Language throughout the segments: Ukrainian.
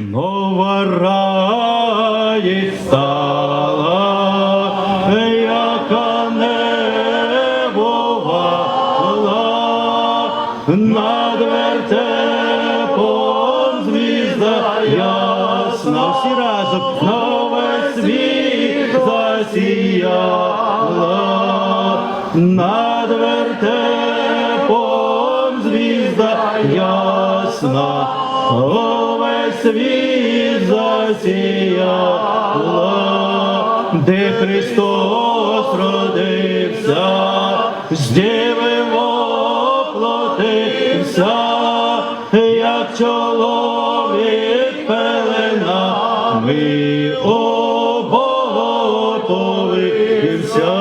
Нова радість стала, яка не бувала, над вертепом звізда ясна, всі разом. Нове світ засіяла, над вертепом звізда ясна, світ засіяла, де Христос родився, з діви воплотився, як чоловік пеленами обоготовився,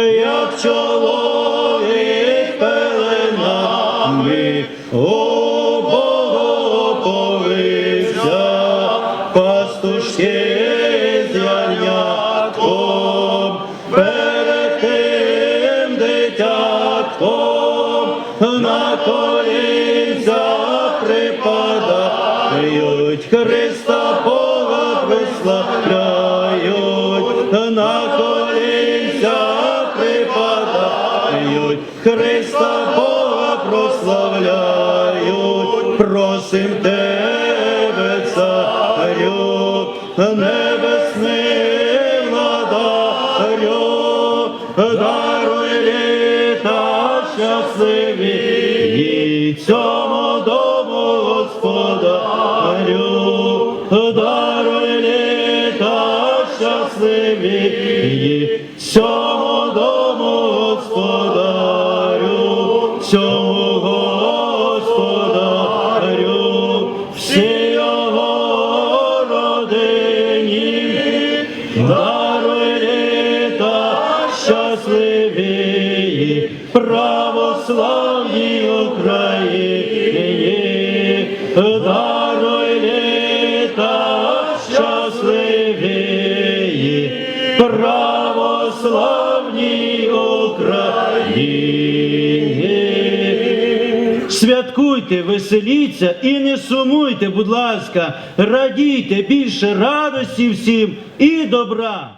як чоловік пеленами обоготовився, дитятком на колінця припадають, Христа Бога виславляють, на колінця припадають, Христа Бога прославляють, просим тебе, царю, небесний владарю, даруй щасливі і цьому дому господарю, даруй літа щасливі і цьому дому господарю, цьому господарю, всі його родині, даруй літа щасливі, православній Україні, даруй літа щасливі, православній Україні. Святкуйте, веселіться і не сумуйте, будь ласка, радійте більше радості всім і добра.